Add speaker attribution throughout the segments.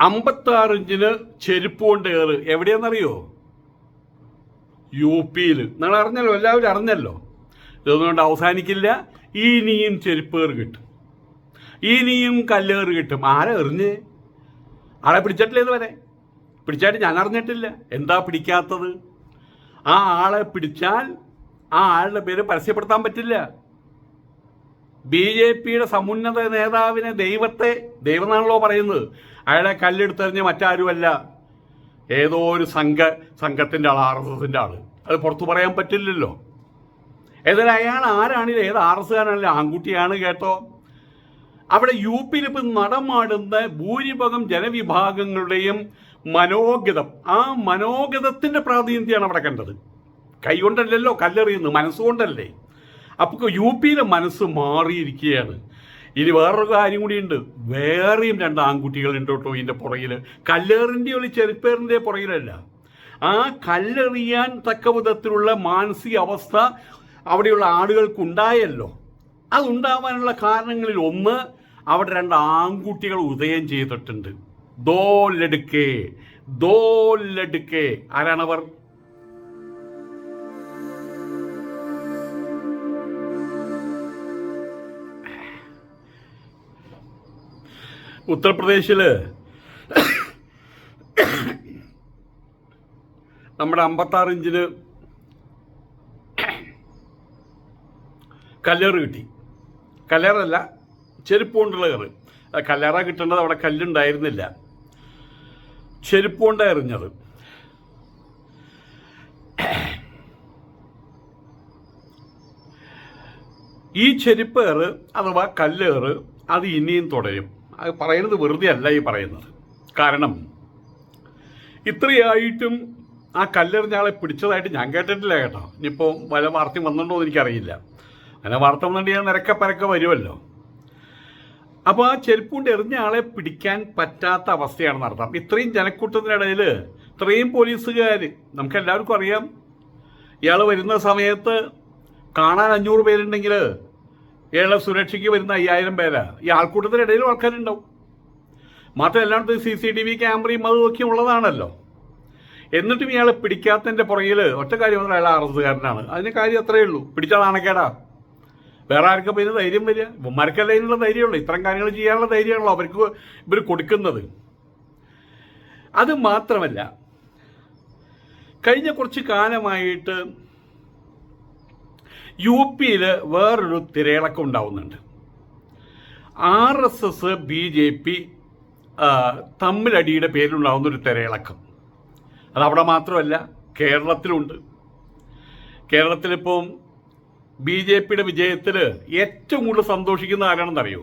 Speaker 1: അമ്പത്താറ് ഇഞ്ചിന് ചെരുപ്പ് കൊണ്ട് കയറ്. എവിടെയാണെന്നറിയോ? യു പിയിൽ നിങ്ങൾ അറിഞ്ഞല്ലോ എല്ലാവരും അറിഞ്ഞല്ലോ. ഇതൊന്നുകൊണ്ട് അവസാനിക്കില്ല. ഇനിയും ചെരുപ്പേറ് കിട്ടും. ഇനിയും കല്ലേറ് കിട്ടും. ആരെ എറിഞ്ഞ്? ആളെ പിടിച്ചിട്ടില്ല ഇതുവരെ? പിടിച്ചായിട്ട് ഞാൻ അറിഞ്ഞിട്ടില്ല. എന്താ പിടിക്കാത്തത്? ആ ആളെ പിടിച്ചാൽ ആ ആളുടെ പേര് പരസ്യപ്പെടുത്താൻ പറ്റില്ല. ബി ജെ പിയുടെ സമുന്നത നേതാവിനെ ദൈവത്തെ ദൈവമെന്നാണല്ലോ പറയുന്നത്. അയാളെ കല്ലെടുത്തെറിഞ്ഞ് മറ്റാരുമല്ല. ഏതോ ഒരു സംഘ സംഘത്തിന്റെ ആൾ ആർ എസ് എസിന്റെ ആൾ അത് പുറത്തു പറയാൻ പറ്റില്ലല്ലോ. ഏതായാലും അയാൾ ആരാണെങ്കിലും ഏത് ആർ എസ് കാരനാണെങ്കിലും ആൺകുട്ടിയാണ് കേട്ടോ. അവിടെ യു പിയിൽ ഇപ്പം നടമാടുന്ന ഭൂരിഭാഗം ജനവിഭാഗങ്ങളുടെയും മനോഗതം ആ മനോഗതത്തിന്റെ പ്രാതിനിധ്യമാണ് അവിടെ കണ്ടത്. കൈകൊണ്ടല്ലല്ലോ കല്ലെറിയുന്നത് മനസ്സുകൊണ്ടല്ലേ? അപ്പോൾ യു പിയിലെ മനസ്സ് മാറിയിരിക്കുകയാണ്. ഇനി വേറൊരു കാര്യം കൂടിയുണ്ട്. വേറെയും രണ്ട് ആൺകുട്ടികളുണ്ട് കേട്ടോ ഇതിന്റെ പുറകിൽ കല്ലേറിന്റെ ഒരു ചെരുപ്പേറിന്റെ പുറകിലല്ല. ആ കല്ലെറിയാൻ തക്ക വിധത്തിലുള്ള മാനസിക അവസ്ഥ അവിടെയുള്ള ആളുകൾക്കുണ്ടായല്ലോ. അതുണ്ടാവാനുള്ള കാരണങ്ങളിൽ ഒന്ന് അവിടെ രണ്ട് ആൺകുട്ടികൾ ഉദയം ചെയ്തിട്ടുണ്ട്. ദോലെടുക്കേ ദോലെടുക്കേ. ആരാണവർ? ഉത്തർപ്രദേശിൽ നമ്മുടെ അമ്പത്താറ് ഇഞ്ചിന് കല്ലേറ് കിട്ടി. കല്ലേറല്ല ചെരുപ്പ് കൊണ്ടുള്ള കയറ് കല്ലേറ കിട്ടേണ്ടത് അവിടെ കല്ലുണ്ടായിരുന്നില്ല. ചെരുപ്പ് കൊണ്ടാണ് എറിഞ്ഞത്. ഈ ചെരുപ്പേറ് അഥവാ കല്ലേറ് അത് ഇനിയും തുടരും. അത് പറയുന്നത് വെറുതെ അല്ല ഈ പറയുന്നത്. കാരണം ഇത്രയായിട്ടും ആ കല്ലെറിഞ്ഞ ആളെ പിടിച്ചതായിട്ട് ഞാൻ കേട്ടിട്ടില്ല കേട്ടോ. ഇനിയിപ്പോൾ വല്ല വാർത്തയും വന്നിട്ടുണ്ടോ എന്ന് എനിക്കറിയില്ല. അങ്ങനെ വാർത്ത വന്നിട്ട് നിരക്ക പരക്ക വരുമല്ലോ. അപ്പോൾ ആ ചെരുപ്പ് എറിഞ്ഞ ആളെ പിടിക്കാൻ പറ്റാത്ത അവസ്ഥയാണ് നടത്താം ഇത്രയും ജനക്കൂട്ടത്തിനിടയിൽ ഇത്രയും പോലീസുകാർ നമുക്ക് എല്ലാവർക്കും അറിയാം. ഇയാൾ വരുന്ന സമയത്ത് കാണാൻ അഞ്ഞൂറ് പേരുണ്ടെങ്കിൽ ഇയാളെ സുരക്ഷയ്ക്ക് വരുന്ന അയ്യായിരം പേരാ. ഈ ആൾക്കൂട്ടത്തിനിടയിലും ആൾക്കാരുണ്ടാവും. മാത്രം എല്ലായിടത്തും സി സി ടി വി ക്യാമറയും അതും ഒക്കെ ഉള്ളതാണല്ലോ. എന്നിട്ടും ഇയാളെ പിടിക്കാത്തതിന്റെ പുറകിൽ ഒറ്റ കാര്യം വന്നാൽ അയാൾ അറസ്റ്റുകാരനാണ് അതിന് കാര്യം അത്രയേ ഉള്ളൂ. പിടിച്ചാൽ നാണക്കേടാ. വേറെ ആർക്കും പിന്നെ ധൈര്യം വരിക. ഇവന്മാർക്കല്ല അതിനുള്ള ധൈര്യമുള്ളൂ ഇത്തരം കാര്യങ്ങൾ ചെയ്യാനുള്ള ധൈര്യമാണല്ലോ അവർക്ക് ഇവർ കൊടുക്കുന്നത്. അത് മാത്രമല്ല കഴിഞ്ഞ കുറച്ച് കാലമായിട്ട് യു പിയിൽ വേറൊരു തിരയിളക്കം ഉണ്ടാവുന്നുണ്ട്. R S S B J P തമ്മിലടിയുടെ പേരിലുണ്ടാവുന്ന ഒരു തിരയിളക്കം. അതവിടെ മാത്രമല്ല കേരളത്തിലുണ്ട്. കേരളത്തിലിപ്പം ബി ജെ പിയുടെ വിജയത്തിൽ ഏറ്റവും കൂടുതൽ സന്തോഷിക്കുന്ന ആരാണെന്നറിയോ?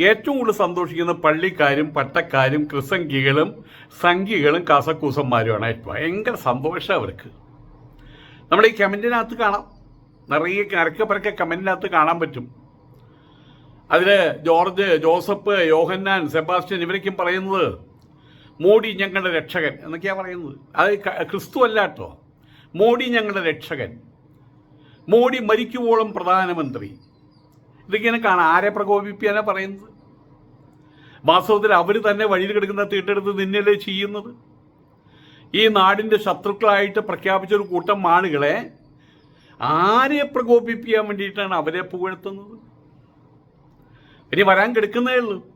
Speaker 1: ഏറ്റവും കൂടുതൽ സന്തോഷിക്കുന്ന പള്ളിക്കാരും പട്ടക്കാരും ക്രിസംഖികളും സംഖികളും കാസക്കൂസന്മാരുമാണ് ഭയങ്കര സന്തോഷം അവർക്ക്. നമ്മുടെ ഈ കമന്റിനകത്ത് കാണാം. നിറയെ കരക്കെ പരക്കെ കമന്റിനകത്ത് കാണാൻ പറ്റും. അതിൽ ജോർജ് ജോസഫ് യോഹന്നാൻ സെബാസ്റ്റ്യൻ ഇവരൊക്കെ പറയുന്നത് മോഡി ഞങ്ങളുടെ രക്ഷകൻ എന്നൊക്കെയാണ് പറയുന്നത്. അത് ക്രിസ്തു അല്ല കേട്ടോ. മോഡി ഞങ്ങളുടെ രക്ഷകൻ. മോഡി മരിക്കുവോളം പ്രധാനമന്ത്രി. ഇതൊക്കെയാണ് കാണാൻ ആരെ പ്രകോപിപ്പിക്കാനാണ് പറയുന്നത്? വാസ്തവത്തിൽ അവർ തന്നെ വഴിയിൽ കിടക്കുന്ന തീട്ടെടുത്ത് നിന്നല്ലേ ചെയ്യുന്നത്? ഈ നാടിന്റെ ശത്രുക്കളായിട്ട് പ്രഖ്യാപിച്ച ഒരു കൂട്ടം ആളുകളെ ആരെ പ്രകോപിപ്പിക്കാൻ വേണ്ടിയിട്ടാണ് അവരെ പുകഴ്ത്തുന്നത്? ഇനി വരാൻ കിടക്കുന്നതേ ഉള്ളൂ.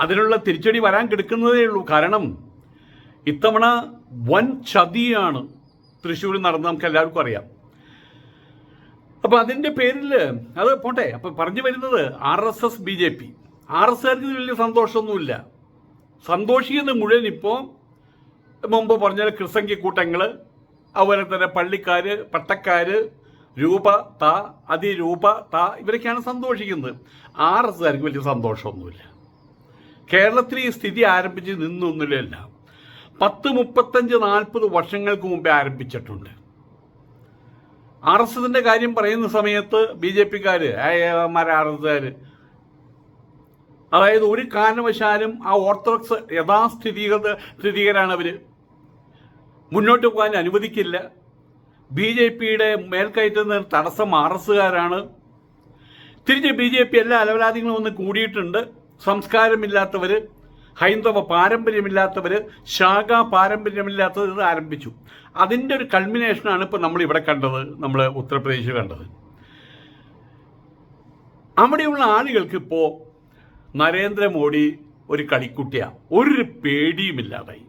Speaker 1: അതിനുള്ള തിരിച്ചടി വരാൻ കിടക്കുന്നതേ ഉള്ളൂ. കാരണം ഇത്തവണ വൻ ചതിയാണ് തൃശ്ശൂരിൽ നടന്ന് നമുക്ക് എല്ലാവർക്കും അറിയാം. അപ്പൊ അതിന്റെ പേരിൽ അത് പോട്ടെ അപ്പൊ പറഞ്ഞു വരുന്നത് R S S B J P. R S കാർക്ക് വലിയ സന്തോഷമൊന്നുമില്ല. സന്തോഷിക്കുന്നത് മുഴുവൻ ഇപ്പോൾ മുമ്പ് പറഞ്ഞ കൃസംഖ്യ കൂട്ടങ്ങൾ അതുപോലെ തന്നെ പള്ളിക്കാര് പട്ടക്കാര് രൂപ ത അതിരൂപ ത ഇവരൊക്കെയാണ് സന്തോഷിക്കുന്നത്. ആർ എസ് കാർക്ക് വലിയ സന്തോഷമൊന്നുമില്ല. കേരളത്തിൽ ഈ സ്ഥിതി ആരംഭിച്ച് നിന്നൊന്നുമില്ല. പത്ത് മുപ്പത്തഞ്ച് നാൽപ്പത് വർഷങ്ങൾക്ക് മുമ്പേ ആരംഭിച്ചിട്ടുണ്ട്. ആർ എസ് എസിന്റെ കാര്യം പറയുന്ന സമയത്ത് ബി ജെ പിക്കാര് ആർ എസ് കാര് അതായത് ഒരു കാരണവശാലും ആ ഓർത്തഡോക്സ് യഥാസ്ഥിതികത സ്ഥിതികരാണ് അവർ മുന്നോട്ട് പോകാൻ അനുവദിക്കില്ല. ബി ജെ പിയുടെ മേൽക്കയറ്റുന്ന തടസ്സം ആർ എസ്സുകാരാണ് തിരിച്ച് ബി ജെ പി എല്ലാ അലവലാദികളും ഒന്ന് കൂടിയിട്ടുണ്ട്. സംസ്കാരമില്ലാത്തവർ ഹൈന്ദവ പാരമ്പര്യമില്ലാത്തവർ ശാഖാ പാരമ്പര്യമില്ലാത്തത് ഇത് ആരംഭിച്ചു. അതിന്റെ ഒരു കൾമിനേഷനാണ് ഇപ്പോൾ നമ്മൾ ഇവിടെ കണ്ടത് നമ്മൾ ഉത്തർപ്രദേശിൽ കണ്ടത്. അവിടെയുള്ള ആളുകൾക്ക് ഇപ്പോൾ നരേന്ദ്രമോദി ഒരു കളിക്കുട്ടിയാണ് ഒരു പേടിയുമില്ലാതായി.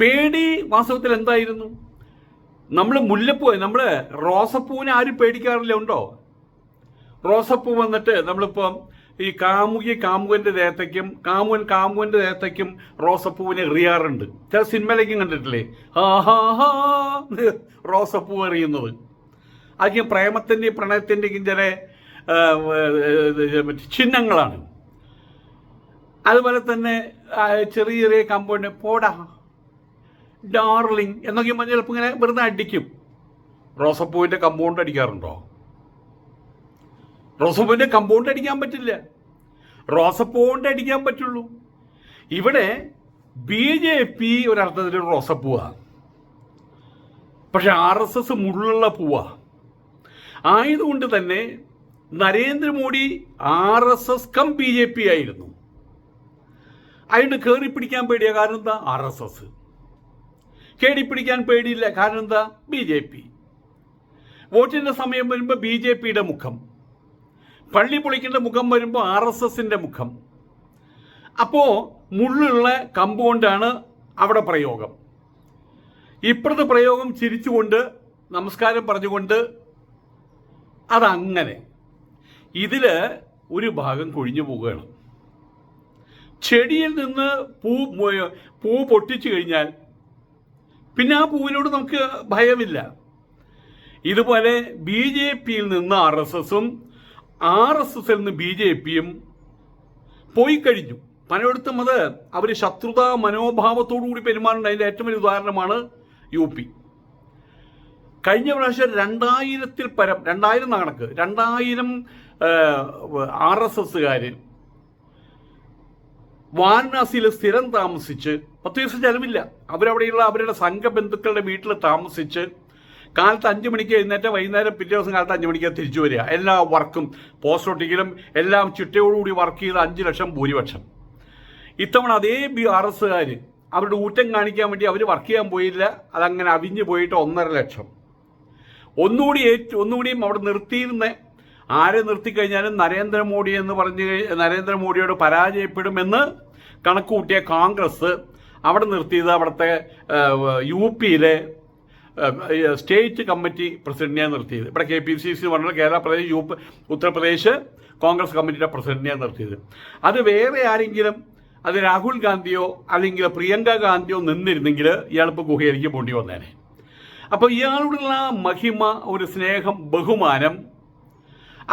Speaker 1: പേടി വാസ്തവത്തിൽ എന്തായിരുന്നു? നമ്മൾ മുല്ലപ്പൂ നമ്മൾ റോസപ്പൂവിനെ ആരും പേടിക്കാറില്ല ഉണ്ടോ? റോസപ്പൂ വന്നിട്ട് നമ്മളിപ്പം ഈ കാമുകി കാമുകന്റെ ദേഹത്തേക്കും കാമുകൻ കാമുകന്റെ ദേഹത്തേക്കും റോസപ്പൂവിനെ എറിയാറുണ്ട്. ചില സിനിമയിലേക്കും കണ്ടിട്ടില്ലേ? ഹാ ഹാ ഹാ റോസപ്പൂ എറിയുന്നത്. അതൊക്കെ പ്രേമത്തിന്റെയും പ്രണയത്തിന്റെയും ചില ചിഹ്നങ്ങളാണ്. അതുപോലെ തന്നെ ചെറിയ ചെറിയ കമ്പൗണ്ട് പോടാ. ഡാർലിംഗ് എന്നൊക്കെ പറഞ്ഞാൽ ചിലപ്പോൾ ഇങ്ങനെ വെറുതെ അടിക്കും. റോസപ്പൂവിന്റെ കമ്പൗണ്ട് അടിക്കാറുണ്ടോ? റോസപ്പൂവിന്റെ കമ്പൗണ്ട് അടിക്കാൻ പറ്റില്ല. റോസപ്പൂവിന്റെ അടിക്കാൻ പറ്റുള്ളൂ. ഇവിടെ ബി ജെ പി ഒരർത്ഥത്തിൽ റോസപ്പൂവാണ് പക്ഷെ ആർ എസ് എസ് മുള്ളുള്ള പൂവാ. ആയതുകൊണ്ട് തന്നെ Narendra Modi R S S cum B J P ആയിരുന്നു. അതിന് കയറി പിടിക്കാൻ പേടിയ. കാരണം എന്താ? R S S. കേടി പിടിക്കാൻ പേടിയില്ല. കാരണം എന്താ? B J P. വോട്ടിന്റെ സമയം വരുമ്പോൾ ബി ജെ പിയുടെ മുഖം. പള്ളി പൊളിക്കേണ്ട മുഖം വരുമ്പോൾ ആർ എസ് എസിന്റെ മുഖം. അപ്പോൾ മുള്ളുള്ള കമ്പൗണ്ടാണ് അവിടെ പ്രയോഗം. ഇപ്പുറത്തെ പ്രയോഗം ചിരിച്ചുകൊണ്ട് നമസ്കാരം പറഞ്ഞുകൊണ്ട് അതങ്ങനെ. ഇതിൽ ഒരു ഭാഗം കൊഴിഞ്ഞു പോവുകയാണ്. ചെടിയിൽ നിന്ന് പൂ പൂ പൊട്ടിച്ചു കഴിഞ്ഞാൽ പിന്നെ ആ പൂവിനോട് നമുക്ക് ഭയമില്ല. ഇതുപോലെ ബി ജെ പിയിൽ നിന്ന് ആർ എസ് എസും ആർ എസ് എസിൽ നിന്ന് ബി ജെ പിയും പോയി കഴിഞ്ഞു. പലയിടത്തും അത് അവർ ശത്രുതാ മനോഭാവത്തോടു കൂടി പെരുമാറുന്ന അതിന്റെ ഏറ്റവും വലിയ ഉദാഹരണമാണ് യു പി. കഴിഞ്ഞ പ്രാവശ്യം രണ്ടായിരത്തിൽ പരം രണ്ടായിരം കണക്ക്? രണ്ടായിരം ആർ എസ് എസ്സുകാർ വാരണാസിയിൽ സ്ഥിരം താമസിച്ച് പത്ത് ദിവസം ചെലവില്ല അവരവിടെയുള്ള അവരുടെ സംഘബന്ധുക്കളുടെ വീട്ടിൽ താമസിച്ച് കാലത്ത് അഞ്ച് മണിക്ക് എഴുന്നേറ്റ് വൈകുന്നേരം പിറ്റേ ദിവസം കാലത്ത് അഞ്ച് മണിക്ക് തിരിച്ചു വരിക. എല്ലാ വർക്കും പോസ്റ്റ് ഒട്ടിക്കലും എല്ലാം ചിട്ടയോടുകൂടി വർക്ക് ചെയ്ത് അഞ്ച് ലക്ഷം ഭൂരിപക്ഷം. ഇത്തവണ അതേ ബി ആർ എസ്സുകാർ അവരുടെ ഊറ്റം കാണിക്കാൻ വേണ്ടി അവർ വർക്ക് ചെയ്യാൻ പോയില്ല. അതങ്ങനെ അവിഞ്ഞു പോയിട്ട് ഒന്നര ലക്ഷം. ഒന്നുകൂടി ഏറ്റവും ഒന്നുകൂടിയും അവിടെ നിർത്തിയിരുന്ന ആരെ നിർത്തിക്കഴിഞ്ഞാലും നരേന്ദ്രമോദി എന്ന് പറഞ്ഞ് നരേന്ദ്രമോദിയോട് പരാജയപ്പെടുമെന്ന് കണക്ക് കൂട്ടിയ കോൺഗ്രസ് അവിടെ നിർത്തിയത് അവിടുത്തെ യു പിയിലെ സ്റ്റേറ്റ് കമ്മിറ്റി പ്രസിഡന്റിനെ നിർത്തിയത്. ഇവിടെ കെ പി സി സി പറഞ്ഞാൽ കേരള പ്രദേശ് യു ഉത്തർപ്രദേശ് കോൺഗ്രസ് കമ്മിറ്റിയുടെ പ്രസിഡന്റിനെ നിർത്തിയത്. അത് വേറെ ആരെങ്കിലും അത് രാഹുൽ ഗാന്ധിയോ അല്ലെങ്കിൽ പ്രിയങ്ക ഗാന്ധിയോ നിന്നിരുന്നെങ്കിൽ ഇയാളിപ്പോൾ ഗുഹയിലേക്ക് പോണ്ടി വന്നേനെ. അപ്പോൾ ഇയാളോടുള്ള മഹിമ ഒരു സ്നേഹം ബഹുമാനം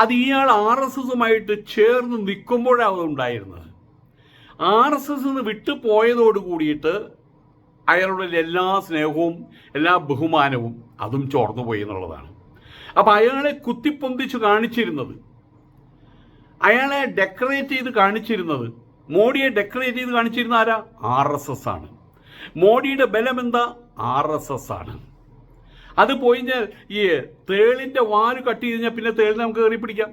Speaker 1: അത് ഇയാൾ ആർ എസ് എസുമായിട്ട് ചേർന്ന് നിൽക്കുമ്പോഴാണ് ഉണ്ടായിരുന്നത്. ആർ എസ് എസ് നിന്ന് വിട്ടുപോയതോട് കൂടിയിട്ട് അയാളുടെ എല്ലാ സ്നേഹവും എല്ലാ ബഹുമാനവും അതും ചോർന്നു പോയി എന്നുള്ളതാണ്. അപ്പം അയാളെ കുത്തിപ്പൊന്തിച്ച് കാണിച്ചിരുന്നത് അയാളെ ഡെക്കറേറ്റ് ചെയ്ത് കാണിച്ചിരുന്നത് മോഡിയെ ഡെക്കറേറ്റ് ചെയ്ത് കാണിച്ചിരുന്ന ആരാ? ആർ എസ് എസ് ആണ്. മോഡിയുടെ ബലം എന്താ ആർ എസ് എസ് ആണ്. അത് പോയി ഈ തേളിന്റെ വാൽ കട്ട് ചെയ്ത് കഴിഞ്ഞാൽ പിന്നെ തേളിനെ നമുക്ക് കയറി പിടിക്കാം.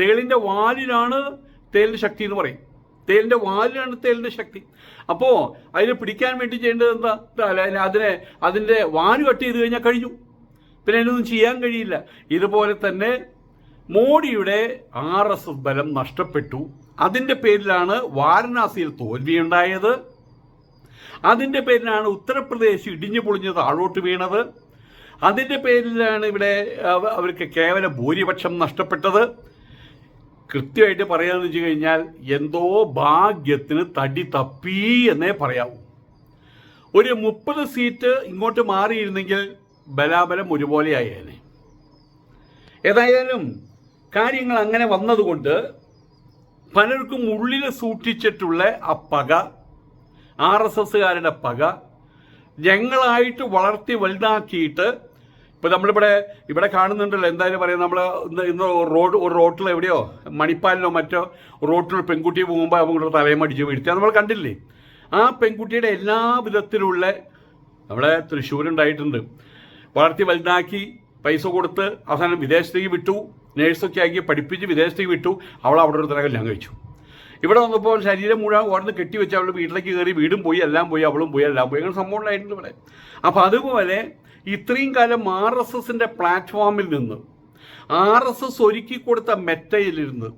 Speaker 1: തേളിന്റെ വാലിനാണ് തേലിന്റെ ശക്തി എന്ന് പറയും. തേലിന്റെ വാലിനാണ് തേലിന്റെ ശക്തി. അപ്പോ അതിനെ പിടിക്കാൻ വേണ്ടി ചെയ്യേണ്ടത് എന്താ? അതിനെ അതിന്റെ വാൽ കട്ട് ചെയ്ത് കഴിഞ്ഞാൽ കഴിഞ്ഞു. പിന്നെ അതിനൊന്നും ചെയ്യാൻ കഴിയില്ല. ഇതുപോലെ തന്നെ മോഡിയുടെ ആർ എസ് എസ് ബലം നഷ്ടപ്പെട്ടു. അതിന്റെ പേരിലാണ് വാരണാസിയിൽ തോൽവിയുണ്ടായത് അതിന്റെ പേരിലാണ് ഉത്തർപ്രദേശ് ഇടിഞ്ഞു പൊളിഞ്ഞ് താഴോട്ട് വീണത്. അതിന്റെ പേരിലാണ് ഇവിടെ അവർക്ക് കേവല ഭൂരിപക്ഷം നഷ്ടപ്പെട്ടത്. കൃത്യമായിട്ട് പറയാമെന്ന് വെച്ച് കഴിഞ്ഞാൽ എന്തോ ഭാഗ്യത്തിന് തടി തപ്പി എന്നേ പറയാവൂ. ഒരു മുപ്പത് സീറ്റ് ഇങ്ങോട്ട് മാറിയിരുന്നെങ്കിൽ ബലാബലം ഒരുപോലെ ആയേനെ. ഏതായാലും കാര്യങ്ങൾ അങ്ങനെ വന്നതുകൊണ്ട് പലർക്കും ഉള്ളിൽ സൂക്ഷിച്ചിട്ടുള്ള ആ പക ആർ എസ് എസ്സുകാരുടെ പക ഞങ്ങളായിട്ട് വളർത്തി വലുതാക്കിയിട്ട് ഇപ്പൊ നമ്മളിവിടെ ഇവിടെ കാണുന്നുണ്ടല്ലോ എന്തായാലും പറയാം നമ്മൾ ഇന്ന് ഇന്ന് റോഡ് ഒരു റോട്ടിൽ എവിടെയോ മണിപ്പാലിനോ മറ്റോ റോട്ടിൽ പെൺകുട്ടി പോകുമ്പോൾ അവങ്ങളുടെ തലയും അടിച്ച് വീഴ്ത്തി. നമ്മൾ കണ്ടില്ലേ? ആ പെൺകുട്ടിയുടെ എല്ലാ വിധത്തിലുള്ള നമ്മുടെ തൃശ്ശൂരുണ്ടായിട്ടുണ്ട്. വളർത്തി വലുതാക്കി പൈസ കൊടുത്ത് അവസാനം വിദേശത്തേക്ക് വിട്ടു നേഴ്സൊക്കെ ആക്കി പഠിപ്പിച്ച് വിദേശത്തേക്ക് വിട്ടു അവൾ അവിടെ ഒരു തല കല്യാണം കഴിച്ചു. ഇവിടെ വന്നപ്പോൾ ശരീരം മുഴുവൻ ഓർന്ന് കെട്ടിവെച്ച് അവൾ വീട്ടിലേക്ക് കയറി വീടും പോയി എല്ലാം പോയി അവളും പോയി എല്ലാം പോയി. അങ്ങനെ സംഭവം ഉണ്ടായിട്ടുണ്ട് ഇവിടെ. അപ്പം അതുപോലെ ഇത്രയും കാലം ആർ എസ് എസിന്റെ പ്ലാറ്റ്ഫോമിൽ നിന്ന് ആർ എസ് എസ് ഒരുക്കി കൊടുത്ത മെറ്റയിലിരുന്ന്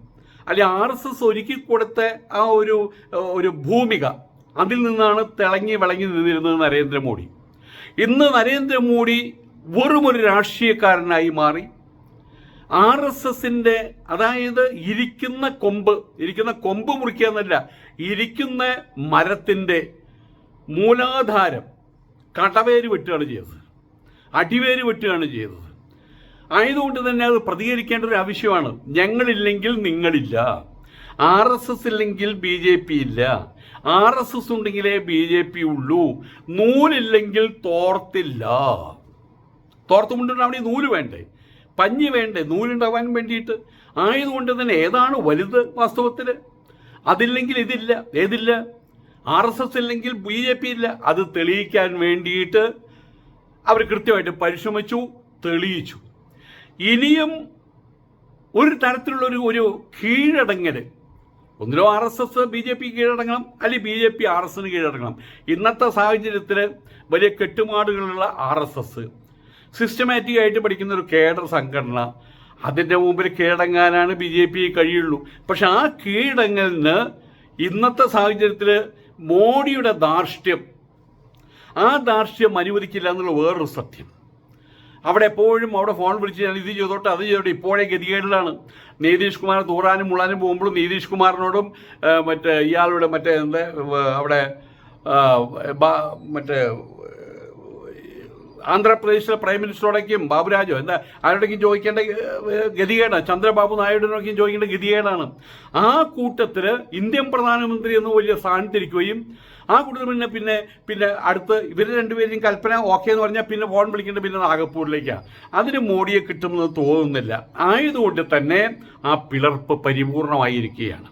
Speaker 1: അല്ലെ ആർ എസ് എസ് ഒരുക്കി കൊടുത്ത ആ ഒരു ഒരു ഭൂമിക അതിൽ നിന്നാണ് തിളങ്ങി വിളങ്ങി നിന്നിരുന്നത് നരേന്ദ്രമോദി. ഇന്ന് നരേന്ദ്രമോദി വെറുമൊരു രാഷ്ട്രീയക്കാരനായി മാറി. ആർ എസ് എസിന്റെ അതായത് ഇരിക്കുന്ന കൊമ്പ് ഇരിക്കുന്ന കൊമ്പ് മുറിക്കുക എന്നല്ല ഇരിക്കുന്ന മരത്തിന്റെ മൂലാധാരം കടവേര് വെട്ടുകയാണ് ചെയ്തത്. അടിവേര് വെട്ടുകയാണ് ചെയ്തത്. ആയതുകൊണ്ട് തന്നെ അത് പ്രതികരിക്കേണ്ട ഒരു ആവശ്യമാണ്. ഞങ്ങളില്ലെങ്കിൽ നിങ്ങളില്ല. ആർ എസ് എസ് ഇല്ലെങ്കിൽ ബി ജെ പി ഇല്ല. ആർ എസ് എസ് ഉണ്ടെങ്കിലേ ബി ജെ പി ഉള്ളൂ. നൂലില്ലെങ്കിൽ തോർത്തില്ല. തോർത്തുമുണ്ടുണ്ടാവണേ നൂൽ വേണ്ടേ? പഞ്ഞി വേണ്ടേ? നൂലുണ്ടാവാൻ വേണ്ടിയിട്ട്. ആയതുകൊണ്ട് തന്നെ ഏതാണ് വലുത് വാസ്തവത്തിൽ അതില്ലെങ്കിൽ ഇതില്ല. ഏതില്ല? ആർ എസ് എസ് ഇല്ലെങ്കിൽ ബി ജെ പി ഇല്ല. അത് തെളിയിക്കാൻ വേണ്ടിയിട്ട് അവർ കൃത്യമായിട്ട് പരിശ്രമിച്ചു തെളിയിച്ചു. ഇനിയും ഒരു തരത്തിലുള്ള ഒരു ഒരു കീഴടങ്ങൽ ഒന്നിലോ R S S B J P കീഴടങ്ങണം അല്ലെങ്കിൽ ബി ജെ പി ആർ എസിന് കീഴടങ്ങണം. ഇന്നത്തെ സാഹചര്യത്തിൽ വലിയ കെട്ടുപാടുകളുള്ള ആർ എസ് എസ്. സിസ്റ്റമാറ്റിക് ആയിട്ട് പഠിക്കുന്ന ഒരു കേഡർ സംഘടന അതിന്റെ മുമ്പിൽ കീഴടങ്ങാനാണ് ബി ജെ പി കഴിയുള്ളൂ. പക്ഷെ ആ കീഴടങ്ങലിന് ഇന്നത്തെ സാഹചര്യത്തിൽ മോഡിയുടെ ധാർഷ്ട്യം ആ ധാർഷ്ട്യം അനുവദിക്കില്ല എന്നുള്ള വേറൊരു സത്യം. അവിടെ എപ്പോഴും അവിടെ ഫോൺ വിളിച്ച് ഞാൻ ഇത് ചെയ്തോട്ടെ അത് ചെയ്തോട്ടെ ഇപ്പോഴേ ഗതികേടിലാണ്. നീതീഷ് കുമാർ തൂറാനും മുളാനും പോകുമ്പോഴും നീതീഷ് കുമാറിനോടും മറ്റേ ഇയാളുടെ മറ്റേ എന്താ അവിടെ മറ്റേ ആന്ധ്രാപ്രദേശിലെ പ്രൈം മിനിസ്റ്ററോടൊക്കെയും ബാബുരാജോ എന്താ ആരോടൊക്കെയും ചോദിക്കേണ്ട ഗതികേടാണ് ചന്ദ്രബാബു നായിഡുവിനൊക്കെയും ചോദിക്കേണ്ട ഗതികേടാണ്. ആ കൂട്ടത്തിൽ ഇന്ത്യൻ പ്രധാനമന്ത്രി എന്ന് വലിയ സ്ഥാനത്തിരിക്കുകയും ആ കൂട്ടത്തിൽ പിന്നെ പിന്നെ പിന്നെ അടുത്ത് ഇവർ രണ്ടുപേരും കൽപ്പന ഓക്കെ എന്ന് പറഞ്ഞാൽ പിന്നെ ഫോൺ വിളിക്കേണ്ട പിന്നെ നാഗപ്പൂരിലേക്കാണ് അതിന് മോഡിയെ കിട്ടുമെന്ന് തോന്നുന്നില്ല. ആയതുകൊണ്ട് തന്നെ ആ പിളർപ്പ് പരിപൂർണമായിരിക്കുകയാണ്.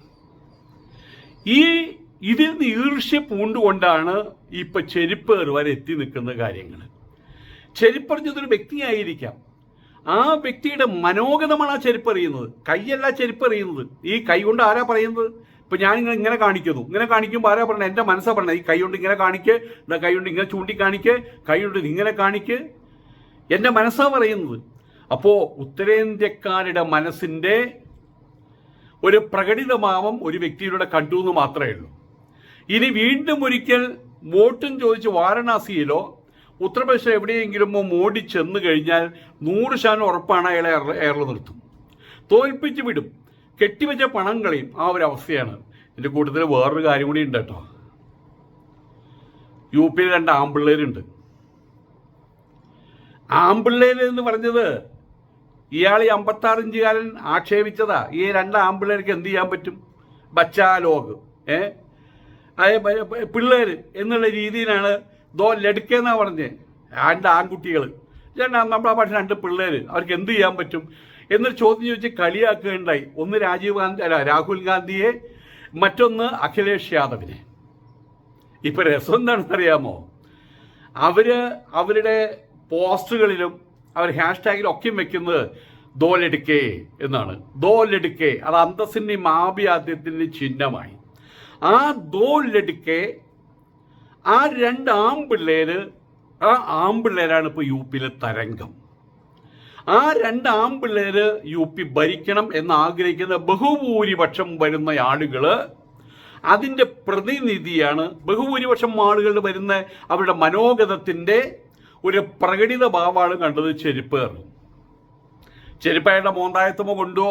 Speaker 1: ഈ ഇതിൽ നിന്ന് ഈർഷ്യ പൂണ്ടുകൊണ്ടാണ് ഇപ്പൊ ചെരുപ്പേർ വരെ എത്തി നിൽക്കുന്ന കാര്യങ്ങൾ ചെരുപ്പറിഞ്ഞതൊരു വ്യക്തിയായിരിക്കാം. ആ വ്യക്തിയുടെ മനോഗതമാണ് ആ ചെരുപ്പറിയുന്നത്. കൈയല്ല ചെരുപ്പറിയുന്നത്. ഈ കൈ കൊണ്ട് ആരാ പറയുന്നത്? ഇപ്പൊ ഞാൻ ഇങ്ങനെ ഇങ്ങനെ കാണിക്കുന്നു. ഇങ്ങനെ കാണിക്കുമ്പോൾ ആരാ പറഞ്ഞത് എന്റെ മനസ്സാ പറഞ്ഞത് ഈ കൈ കൊണ്ട് ഇങ്ങനെ കാണിക്ക്. ഇതാ കൈ കൊണ്ട് ഇങ്ങനെ ചൂണ്ടിക്കാണിക്ക്. കൈ കൊണ്ട് ഇങ്ങനെ കാണിക്ക്. എന്റെ മനസ്സാ പറയുന്നത്. അപ്പോ ഉത്തരേന്ത്യക്കാരുടെ മനസ്സിന്റെ ഒരു പ്രകടിതഭാവം ഒരു വ്യക്തിയിലൂടെ കണ്ടു എന്ന് മാത്രമേ ഉള്ളൂ. ഇനി വീണ്ടും ഒരിക്കൽ വോട്ടും ചോദിച്ച് വാരണാസിയിലോ ഉത്തർപ്രദേശിൽ എവിടെയെങ്കിലും മോഡി ചെന്ന് കഴിഞ്ഞാൽ നൂറ് ശതമാനം ഉറപ്പാണ് അയാളെ എയറിൽ നിർത്തും. തോൽപ്പിച്ച് വിടും. കെട്ടിവെച്ച പണം കളയും. ആ ഒരു അവസ്ഥയാണ്. എന്റെ കൂട്ടത്തിൽ വേറൊരു കാര്യം കൂടി ഉണ്ട് കേട്ടോ. യു പിയിൽ രണ്ട് ആമ്പിള്ളേരുണ്ട്. ആമ്പിള്ളേർ എന്ന് പറഞ്ഞത് ഇയാൾ ഈ അമ്പത്താറിഞ്ചുകാരൻ ആക്ഷേപിച്ചതാ. ഈ രണ്ട് ആമ്പിള്ളേർക്ക് എന്ത് ചെയ്യാൻ പറ്റും? ബച്ചാ ലോക് ഏ? പിള്ളേർ എന്നുള്ള രീതിയിലാണ് ദോ ലടുക്കെന്നാ പറഞ്ഞ്. രണ്ട് ആൺകുട്ടികൾ രണ്ട് നമ്മളെ പക്ഷെ രണ്ട് പിള്ളേർ അവർക്ക് എന്ത് ചെയ്യാൻ പറ്റും? എന്നൊരു ചോദ്യം ചോദിച്ച് കളിയാക്കുകയുണ്ടായി. ഒന്ന് രാജീവ് ഗാന്ധി അല്ല രാഹുൽ ഗാന്ധിയെ മറ്റൊന്ന് അഖിലേഷ് യാദവിനെ. ഇപ്പൊ രസം എന്താണെന്ന് അറിയാമോ അവർ അവരുടെ പോസ്റ്റുകളിലും അവർ ഹാഷ്ടാഗിലും ഒക്കെ വെക്കുന്നത് ദോലെടുക്കേ എന്നാണ്. ദോലെടുക്കേ അത് അന്തസ്സിന്റെയും ആഭിയാദ്യത്തിന്റെയും ചിഹ്നമായി. ആ ദോലെടുക്കേ ആ രണ്ട് ആമ്പിള്ളേര് ആ ആമ്പിള്ളേരാണ് ഇപ്പോൾ യു പിയിലെ തരംഗം. ആ രണ്ട് ആമ്പിള്ളേര് യു പി ഭരിക്കണം എന്ന് ആഗ്രഹിക്കുന്ന ബഹുഭൂരിപക്ഷം വരുന്ന ആളുകൾ അതിന്റെ പ്രതിനിധിയാണ്. ബഹുഭൂരിപക്ഷം ആളുകൾ വരുന്ന അവരുടെ മനോഗതത്തിന്റെ ഒരു പ്രകടിത ഭാവമാണ് കണ്ടത് ചെരുപ്പ് ചെരുപ്പയുടെ മോന്തായത്തുമോ കൊണ്ടോ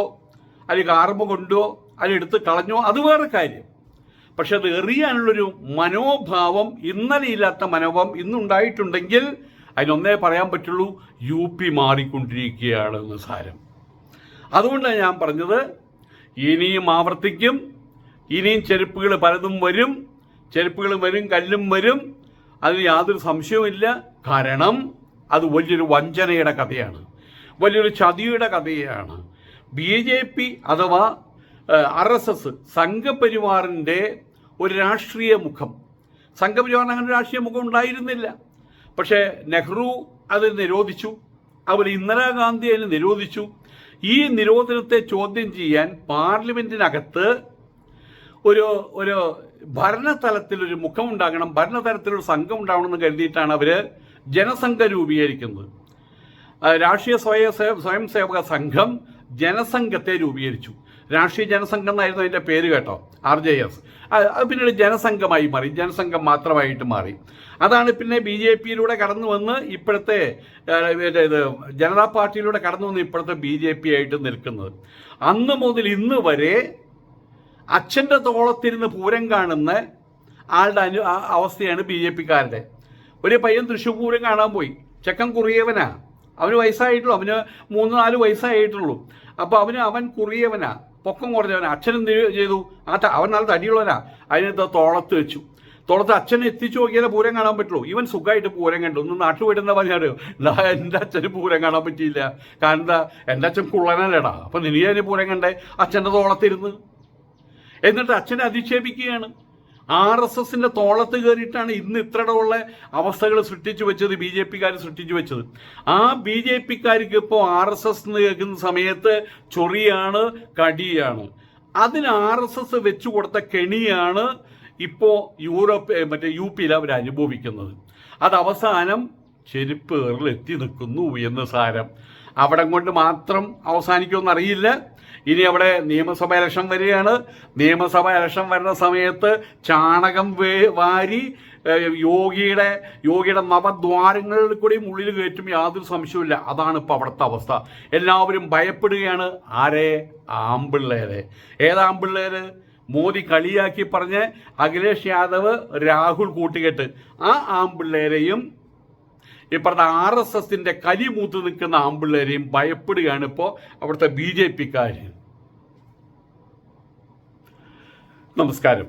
Speaker 1: അല്ലെങ്കിൽ ആർമ കൊണ്ടോ അല്ലെങ്കിൽ എടുത്ത് കളഞ്ഞോ അത് വേറെ കാര്യം. പക്ഷെ അത് എറിയാനുള്ളൊരു മനോഭാവം ഇന്നലെ ഇല്ലാത്ത മനോഭാവം ഇന്നുണ്ടായിട്ടുണ്ടെങ്കിൽ അതിനൊന്നേ പറയാൻ പറ്റുള്ളൂ യു പി മാറിക്കൊണ്ടിരിക്കുകയാണ് എന്ന് സാരം. അതുകൊണ്ടാണ് ഞാൻ പറഞ്ഞത് ഇനിയും ആവർത്തിക്കും ഇനിയും ചെരുപ്പുകൾ പലതും വരും ചെരുപ്പുകൾ വരും കല്ലും വരും അതിന് യാതൊരു സംശയവുമില്ല. കാരണം അത് വലിയൊരു വഞ്ചനയുടെ കഥയാണ് വലിയൊരു ചതിയുടെ കഥയാണ്. ബി ജെ പി അഥവാ ആർ എസ് എസ് സംഘപരിവാറിന്റെ ഒരു രാഷ്ട്രീയ മുഖം. സംഘപരിവാറിന് അങ്ങനെ രാഷ്ട്രീയ മുഖം ഉണ്ടായിരുന്നില്ല. പക്ഷേ നെഹ്റു അത് നിരോധിച്ചു. അതുപോലെ ഇന്ദിരാഗാന്ധി അതിനെ നിരോധിച്ചു. ഈ നിരോധനത്തെ ചോദ്യം ചെയ്യാൻ പാർലമെന്റിനകത്ത് ഒരു ഒരു ഭരണതലത്തിൽ ഒരു മുഖമുണ്ടാകണം ഭരണതലത്തിൽ ഒരു സംഘം ഉണ്ടാവണം എന്ന് കരുതിയിട്ടാണ് അവർ ജനസംഘം രൂപീകരിക്കുന്നത്. രാഷ്ട്രീയ സ്വയ സ്വയം സേവക സംഘം ജനസംഘത്തെ രൂപീകരിച്ചു. രാഷ്ട്രീയ ജനസംഘം എന്നായിരുന്നു അതിന്റെ പേര് കേട്ടോ ആർ ജെ എസ്. അത് പിന്നീട് ജനസംഘമായി മാറി ജനസംഘം മാത്രമായിട്ട് മാറി. അതാണ് പിന്നെ ബി ജെ പിയിലൂടെ കടന്നു വന്ന് ഇപ്പോഴത്തെ ഇത് ജനതാ പാർട്ടിയിലൂടെ കടന്നു വന്ന് ഇപ്പോഴത്തെ ബി ജെ പി ആയിട്ട് നിൽക്കുന്നത്. അന്ന് മുതൽ ഇന്ന് വരെ അച്ഛന്റെ തോളത്തിരുന്ന് പൂരം കാണുന്ന ആളുടെ അനു അവസ്ഥയാണ് ബി ജെ പിക്കാരുടെ. ഒരു പയ്യൻ തൃശ്ശൂർ പൂരം കാണാൻ പോയി. ചെക്കൻ കുറിയവനാ. അവന് വയസ്സായിട്ടുള്ളൂ. അവന് മൂന്ന് നാല് വയസ്സായിട്ടുള്ളൂ. അപ്പോൾ അവന് അവൻ കുറിയവനാ. പൊക്കം കുറഞ്ഞവൻ അച്ഛൻ എന്ത് ചെയ്തു. ആ അവൻ നല്ല തടിയുള്ളവനാ. അതിനകത്ത് തോളത്ത് വെച്ചു. തോളത്ത് അച്ഛനെ എത്തിച്ചു നോക്കിയാലേ പൂരം കാണാൻ പറ്റുള്ളൂ. ഇവൻ സുഖമായിട്ട് പൂരം കണ്ടു. ഒന്ന് നാട്ടുപോയിട്ടെന്താ പറഞ്ഞാൽ എന്റെ അച്ഛന് പൂരം കാണാൻ പറ്റിയില്ല. കാരണം എന്താ? എന്റെ അച്ഛൻ കുള്ളനല്ലേടാ അപ്പം നിനിയതിന് പൂരം കണ്ടേ? അച്ഛന്റെ തോളത്തിരുന്ന്. എന്നിട്ട് അച്ഛനെ അധിക്ഷേപിക്കുകയാണ്. ആർ എസ് എസിന്റെ തോളത്ത് കയറിയിട്ടാണ് ഇന്ന് ഇത്രയുള്ള അവസ്ഥകൾ സൃഷ്ടിച്ചു വെച്ചത് ബി ജെ പിക്കാർ സൃഷ്ടിച്ചു വെച്ചത്. ആ ബി ജെ പിക്കാർക്ക് ഇപ്പോൾ ആർ എസ് എസ് എന്ന് കേൾക്കുന്ന സമയത്ത് ചൊറിയാണ് കടിയാണ്. അതിന് ആർ എസ് എസ് വെച്ചു കൊടുത്ത കെണിയാണ് ഇപ്പോൾ യൂറോപ്പ് മറ്റേ യു പിയിൽ അവർ അനുഭവിക്കുന്നത്. അത് അവസാനം ചെരുപ്പ് എത്തി നിൽക്കുന്നു എന്ന് സാരം. അവിടെ കൊണ്ട് മാത്രം അവസാനിക്കുമെന്ന് അറിയില്ല. ഇനി അവിടെ നിയമസഭ ഇലക്ഷൻ വരികയാണ്. നിയമസഭ ഇലക്ഷൻ വരുന്ന സമയത്ത് ചാണകം വാരി യോഗിയുടെ യോഗിയുടെ നവദ്വാരങ്ങളിൽ കൂടി ഉള്ളിൽ കയറ്റും യാതൊരു സംശയവുമില്ല. അതാണ് ഇപ്പോൾ അവിടുത്തെ അവസ്ഥ. എല്ലാവരും ഭയപ്പെടുകയാണ്. ആരെ? ആമ്പിള്ളേരെ. ഏതാമ്പിള്ളേര് മോദി കളിയാക്കി പറഞ്ഞ് അഖിലേഷ് യാദവ് രാഹുൽ കൂട്ടുകെട്ട്. ആ ആമ്പിള്ളേരെയും ഇപ്പുറത്തെ ആർ എസ് എസിന്റെ കലിമൂത്ത് നിൽക്കുന്ന ആമ്പിള്ളേരെയും ഭയപ്പെടുകയാണ് ഇപ്പോൾ അവിടുത്തെ ബി ജെ പിക്കാർ നമസ്കാരം.